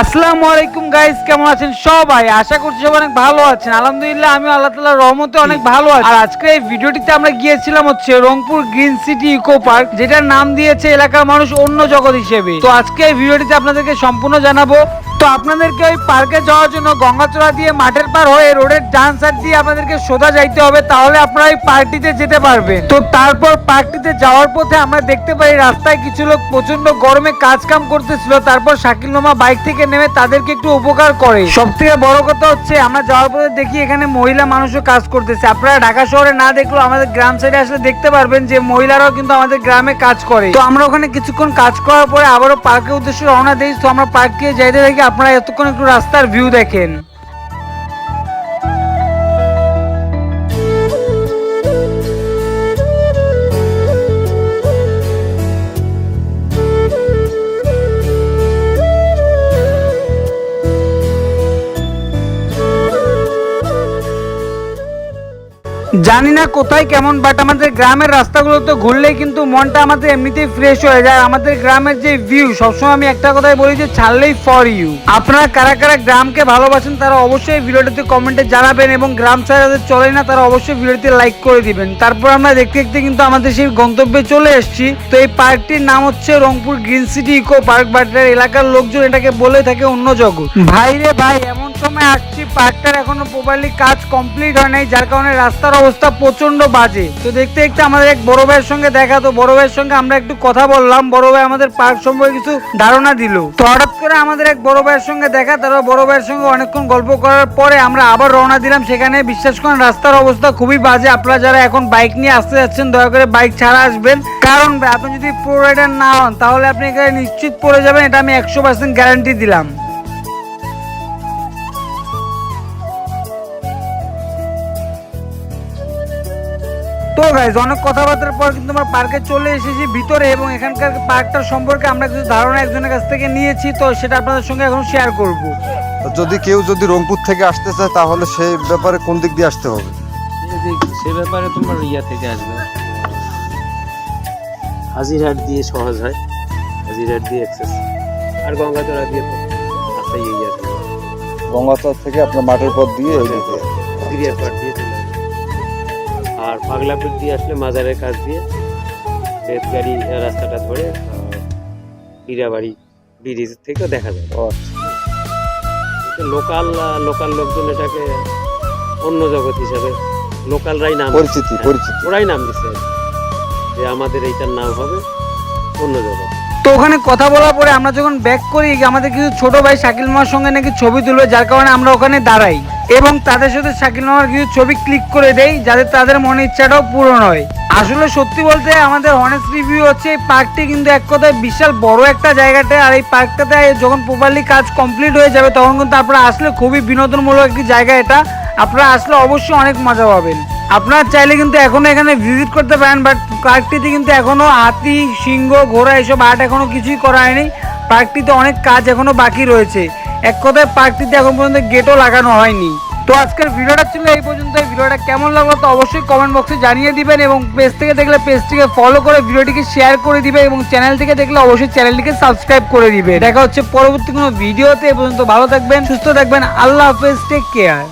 আসসালামু আলাইকুম গাইস কেমন আছেন সবাই? আশা করছি সবাই অনেক ভালো আছেন। আলহামদুলিল্লাহ আমি আল্লাহ তাআলার রহমতে অনেক ভালো আছি। আর আজকে এই ভিডিওটিতে আমরা গিয়েছিলাম হচ্ছে Rangpur green city eco park যেটার নাম দিয়েছে এলাকার মানুষ অন্য জগৎ হিসেবে। তো আজকে এই ভিডিওটিতে আপনাদেরকে সম্পূর্ণ জানাব। তো আপনাদেরকে ওই পার্কে যাওয়ার জন্য গঙ্গাচড়া দিয়ে মাঠের পার হয়ে রোডের ডান সাইড দিয়ে আপনাদেরকে সোজা যাইতে হবে, তাহলে আপনারা এই পার্কটিতে যেতে পারবেন। তো তারপর পার্কটিতে যাওয়ার পথে আমরা দেখতে পাই রাস্তায় কিছু লোক প্রচণ্ড গরমে কাজ কাম করতেছিল, তারপর শাকিল নোমা বাইক থেকে নেমে তাদেরকে একটু উপকার করে। সব থেকে বড় কথা হচ্ছে, আমরা যাওয়ার পথে দেখি এখানে মহিলা মানুষও কাজ করতেছে। আপনারা ঢাকা শহরে না দেখলেও আমাদের গ্রাম সাইডে আসলে দেখতে পারবেন যে মহিলারাও কিন্তু আমাদের গ্রামে কাজ করে। তো আমরা ওখানে কিছুক্ষণ কাজ করার পরে আবারও পার্কের উদ্দেশ্যে রওনা দিই, তো আমরা পার্কে যাইতে থাকি। আপনারা এতক্ষণ একটু রাস্তার ভিউ দেখেন। জানি না কোথায় কেমন বাট আমাদের গ্রামের রাস্তাগুলো তো ঘুরলেই কিন্তু মনটা আমাদের এমনিতেই ফ্রেশ হয়ে যায়। আমাদের গ্রামের যে ভিউ সবসময় আমি একটা কথাই বলি যে ছাড়লেই ফর ইউ আপনারা কারা কারা গ্রামকে ভালোবাসেন, তারা অবশ্যই ভিডিওটিতে কমেন্টে জানাবেন এবং গ্রাম ছাড়া যাদের চলে না, তারা অবশ্যই ভিডিওতে লাইক করে দিবেন। তারপর আমরা দেখতে দেখতে কিন্তু আমাদের সেই গন্তব্যে চলে এসেছি। তো এই পার্কটির নাম হচ্ছে Rangpur green city eco park but এর এলাকার লোকজন এটাকে বলে থাকে অন্য জগৎ। ভাই রে ভাই, এমন সময় আসছি, পার্কটার এখনও প্রপারলি কাজ কমপ্লিট হয় নাই, যার কারণে রাস্তার অবস্থা প্রচণ্ড বাজে। তো দেখতে দেখতে আমাদের এক বড় ভাইয়ের সঙ্গে দেখা, তো বড় ভাইয়ের সঙ্গে আমরা একটু কথা বললাম। বড় ভাই আমাদের পার্ক সম্পর্কে কিছু ধারণা দিল। তো হঠাৎ করে আমাদের এক বড় ভাইয়ের সঙ্গে দেখা তারা বড় ভাইয়ের সঙ্গে অনেকক্ষণ গল্প করার পরে আমরা আবার রওনা দিলাম। সেখানে বিশ্বাস করেন রাস্তার অবস্থা খুবই বাজে। আপনারা যারা এখন বাইক নিয়ে আসতে যাচ্ছেন, দয়া করে বাইক ছাড়া আসবেন। কারণ আপনি যদি প্রো রাইডার না হন, তাহলে আপনি এখানে নিশ্চিত পড়ে যাবেন। এটা আমি একশো পার্সেন্ট গ্যারান্টি দিলাম। তো গাইজ অনেক কথাবার্তার পর কিন্তু আমরা পার্কে চলে এসেছি ভিতরে এবং এখানকার পার্কটার সম্পর্কে আমরা কিছু ধারণা একজনের কাছ থেকে নিয়েছি তো সেটা আপনাদের সঙ্গে এখন শেয়ার করব। যদি কেউ যদি রংপুর থেকে আসতে চায় তাহলে সেই ব্যাপারে কোন দিক দিয়ে আসতে হবে? সে ব্যাপারে তোমার ইয়া থেকে আসবে। হাজিরহাট দিয়ে সহজ হয়। হাজিরহাট দিয়ে অ্যাক্সেস আর গঙ্গাচড়া দিয়ে রাস্তায় ইয়ে আছে। থেকে আপনার মাঠের পথ দিয়ে পাট দিয়ে চলে আসবে। আর পাগলাপুর দিয়ে আসলে মাজারের কাছ দিয়ে বেতগাড়ি রাস্তাটা ধরে বিরাবাড়ি ব্রিজ থেকেও দেখা যায়। ও, লোকাল লোকাল লোকজন এটাকে অন্য জগৎ হিসাবে লোকালরাই নাম পরিচিতি হ্যাঁ, পরিচিতি। ওরাই নাম দিচ্ছে। যে আমাদের এইটার নাম হবে অন্য জগৎ। তো ওখানে কথা বলার পরে আমরা যখন ব্যাক করি, আমাদের কিছু ছোট ভাই শাকিল মামার সঙ্গে নাকি ছবি তুলবে, যার কারণে আমরা ওখানে দাঁড়াই। এবং তাদের সাথে শাকিল মামার কিছু ছবি ক্লিক করে দেই, যাতে তাদের মনের ইচ্ছাটাও পূরণ হয়। আসলে সত্যি বলতে আমাদের অনেস্ট রিভিউ হচ্ছে, এই পার্কটি কিন্তু এক কথায় বিশাল বড় একটা জায়গাতে, আর এই পার্কটাতে যখন প্রপারলি কাজ কমপ্লিট হয়ে যাবে, তখন কিন্তু আপনারা আসলে খুবই বিনোদনমূলক একটি জায়গা এটা। আপনারা আসলে অবশ্যই অনেক মজা পাবেন। আপনারা চাইলে কিন্তু এখনও এখানে ভিজিট করতে পারেন বাট পার্কটিতে কিন্তু এখনও হাতি, সিংহ, ঘোড়া এসব আর্ট এখনও কিছুই করা হয়নি। পার্কটিতে অনেক কাজ এখনও বাকি রয়েছে। এক কথায় পার্কটিতে এখন পর্যন্ত গেটও লাগানো হয়নি। তো আজকের ভিডিওটা ছিল এই পর্যন্ত। ভিডিওটা কেমন লাগল তো অবশ্যই কমেন্ট বক্সে জানিয়ে দিবেন এবং পেজ থেকে দেখলে পেজটিকে ফলো করে ভিডিওটিকে শেয়ার করে দিবে এবং চ্যানেল থেকে দেখলে অবশ্যই চ্যানেলটিকে সাবস্ক্রাইব করে দিবে। দেখা হচ্ছে পরবর্তী কোনো ভিডিওতে এ পর্যন্ত ভালো থাকবেন, সুস্থ থাকবেন। আল্লাহ হাফেজ টেক কেয়ার